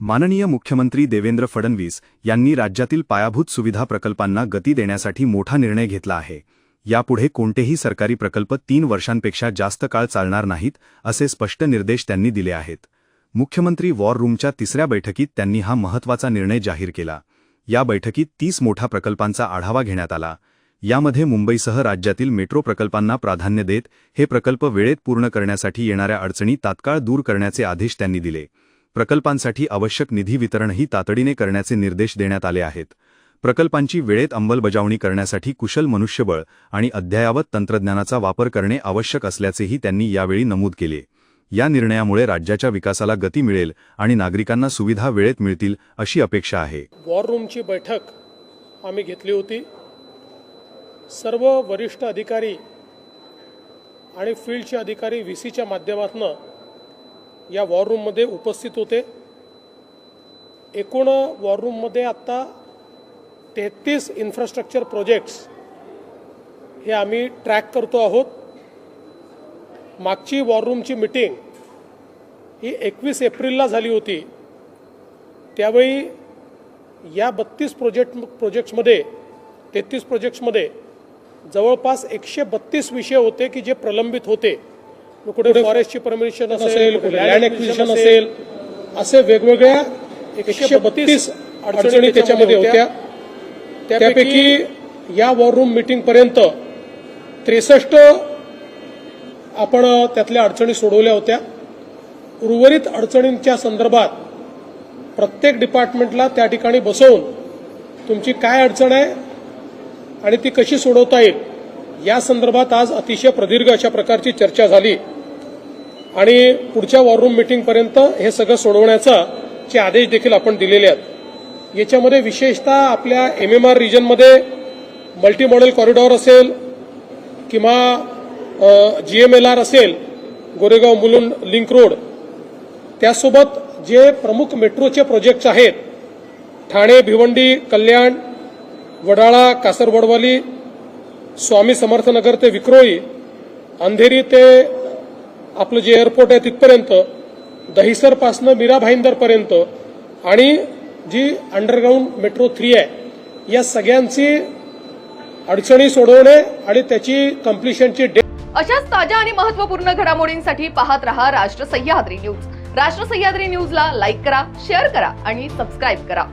माननीय मुख्यमंत्री देवेंद्र फडणवीस यांनी राज्यातील पायाभूत सुविधा प्रकल्पांना गती देण्यासाठी मोठा निर्णय घेतला आहे. यापुढे कोणतेही सरकारी प्रकल्प तीन वर्षांपेक्षा जास्त काळ चालणार नाहीत असे स्पष्ट निर्देश त्यांनी दिले आहेत. मुख्यमंत्री वॉर रूमच्या तिसऱ्या बैठकीत त्यांनी हा महत्त्वाचा निर्णय जाहीर केला. या बैठकीत तीस मोठ्या प्रकल्पांचा आढावा घेण्यात आला. यामध्ये मुंबईसह राज्यातील मेट्रो प्रकल्पांना प्राधान्य देत हे प्रकल्प वेळेत पूर्ण करण्यासाठी येणाऱ्या अडचणी तात्काळ दूर करण्याचे आदेश त्यांनी दिले. प्रकल्पांसाठी आवश्यक निधी वितरणही तातडीने करण्याचे निर्देश देण्यात आले आहेत. प्रकल्पांची वेळेत अंमलबजावणी करण्यासाठी कुशल मनुष्यबळ आणि अद्ययावत तंत्रज्ञानाचा वापर करणे आवश्यक असल्याचेही त्यांनी यावेळी नमूद केले. या निर्णयामुळे राज्याच्या विकासाला गती मिळेल आणि नागरिकांना सुविधा वेळेत मिळतील अशी अपेक्षा आहे. वॉर रूमची बैठक आम्ही घेतली होती. सर्व वरिष्ठ अधिकारी आणि फील्डचे अधिकारी व्ही सीच्या माध्यमातून या वॉर रूममध्ये उपस्थित होते. एकूण वॉर रूममध्ये आत्ता तेहतीस इन्फ्रास्ट्रक्चर प्रोजेक्ट्स हे आम्ही ट्रॅक करतो आहोत. मागची वॉर रूमची मिटिंग ही एकवीस एप्रिलला झाली होती. त्यावेळी या बत्तीस प्रोजेक्ट प्रोजेक्ट्समध्ये तेहतीस प्रोजेक्ट्समध्ये जवळपास एकशे बत्तीस विषय होते की जे प्रलंबित होते. कुठे फॉरेस्टची परमिशन असेल कुठे लँड ॲक्विजिशन असेल. असे वेगवेगळ्या एकशे बत्तीस अडचणी त्याच्यामध्ये होत्या. त्यापैकी या वॉर रूम मिटिंगपर्यंत त्रेसष्ट आपण त्यातल्या अडचणी सोडवल्या होत्या. उर्वरित अडचणींच्या संदर्भात प्रत्येक डिपार्टमेंटला त्या ठिकाणी बसवून तुमची काय अडचण आहे आणि ती कशी सोडवता येईल या संदर्भात आज अतिशय प्रदीर्घ अशा प्रकारची चर्चा झाली. आणि पुढच्या वॉररूम मिटिंगपर्यंत हे सगळं सोडवण्याचा चे आदेश देखील आपण दिलेले आहेत. याच्यामध्ये विशेषतः आपल्या एम एम आर रिजनमध्ये मल्टी मॉडेल कॉरिडॉर असेल किंवा जी एम एल आर असेल गोरेगाव मुलुंड लिंक रोड त्यासोबत जे प्रमुख मेट्रोचे प्रोजेक्ट्स आहेत ठाणे भिवंडी कल्याण वडाळा कासरवडवाली स्वामी समर्थनगर ते विक्रोळी अंधेरी ते आपलं जे एअरपोर्ट आहे तिथपर्यंत दहिसरपासनं मीरा भाईंदरपर्यंत आणि जी अंडरग्राऊंड मेट्रो थ्री आहे या सगळ्यांची अडचणी सोडवणे आणि त्याची कम्प्लिशनची डेट अशाच ताज्या आणि महत्त्वपूर्ण घडामोडींसाठी पाहत रहा राष्ट्र सह्याद्री न्यूज. राष्ट्र सह्याद्री न्यूजला लाईक करा शेअर करा आणि सबस्क्राईब करा.